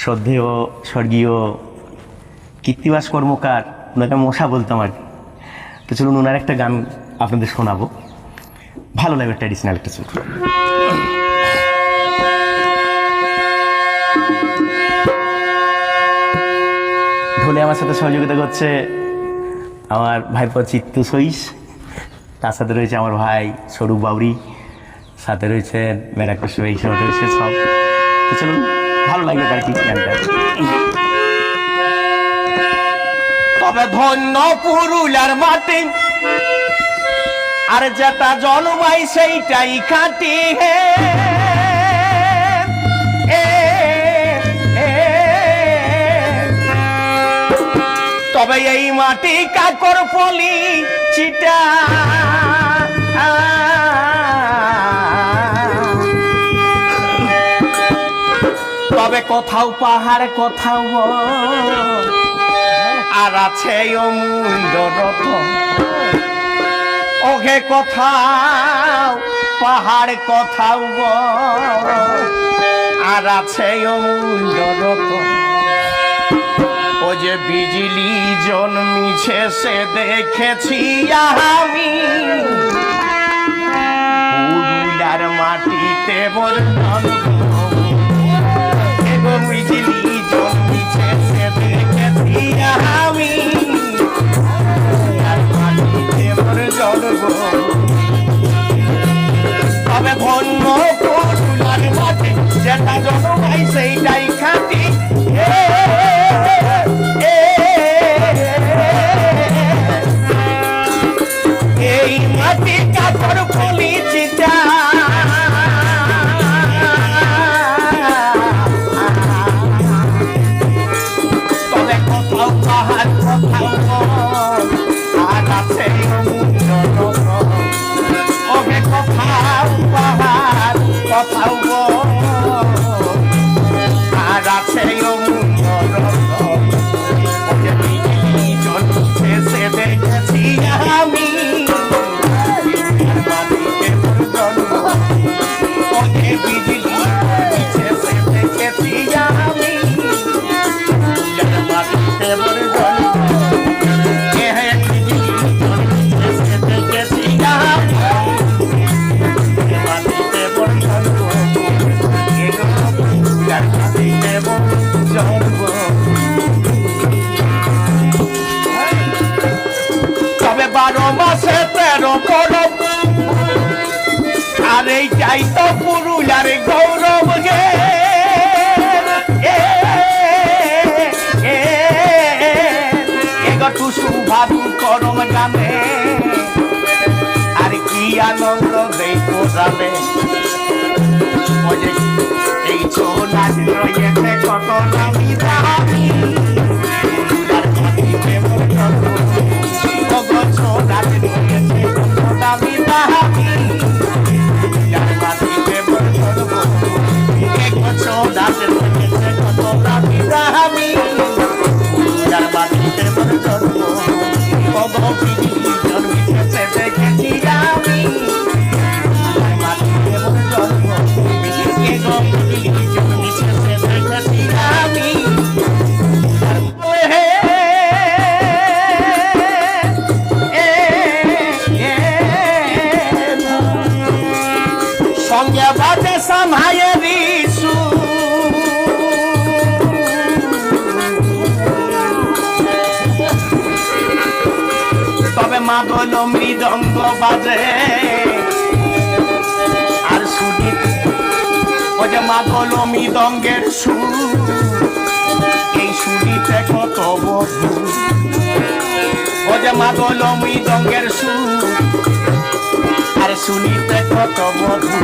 শ্রদ্ধেয়, স্বর্গীয়, কীর্তিবাস কর্মকার, ওনাকে মশা বলতাম আর তো চলুন ওনার একটা গান আপনাদের শোনাবো। ভালো লাগবে ট্র্যাডিশনাল একটা চলুন ঢোলে আমার সাথে সহযোগিতা করছে আমার ভাইপো চিত্তু সইস। তার সাথে রয়েছে আমার ভাই স্বরূপ বাউরি। সাথে রয়েছে মেরাকৃষ্ণ এইসব রয়েছে সব। তো চলুন। ভালো লাগবে তার কি তবে ধন্য পুরুলার মাটি, আর যেটা জন্মাই সেইটাই খাটি হে। তবে এই মাটি কাকর ফলি চিটা তবে কোথাও পাহাড়, কোথাও। আর আছে রতন ওকে কোথাও পাহাড়, কোথাও। আর আছে ও যে বিজলি জন্মিছে, সে দেখেছি আমি মাটিতে বর্ণন জন্ম তবে ধন্য পুরুলার মাঠে যেটা জন্মাই সেইটাই পাহাড় কোথাও বন, আর আছে অমূল্য রতন। ওকে কোথাও পাহাড় কোথাও বন, এইটাই তো পুরুলার গৌরব গে টুসু ভাদু করম গানে আর কি আনন্দ দেই ওই এই ছোলার রয়েছে কত নামি দামি তবে মাদল মৃদঙ্গ বাজে। আর সুদীপ ও যে মৃদঙ্গের সুর। এই সুদিতে কত বধু। ও যে মাদল মৃদঙ্গের সুর। আর শুনিতে কত মধু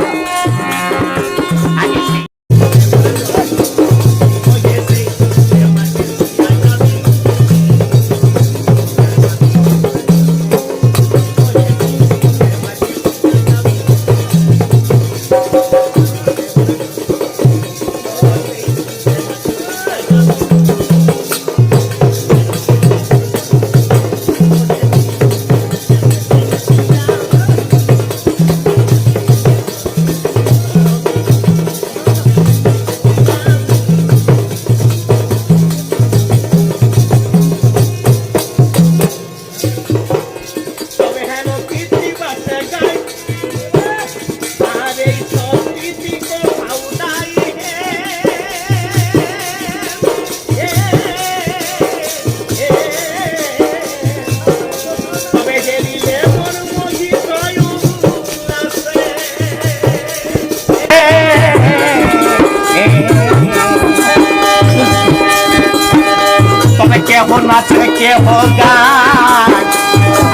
কে গায়,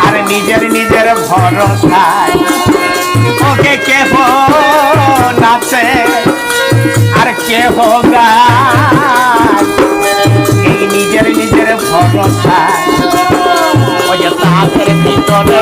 আর নিজের নিজের ভরসায় ওকে কে নাচে, আর কে গায়, এই নিজের নিজের ভরসায়। ওই তাদের ভিতরে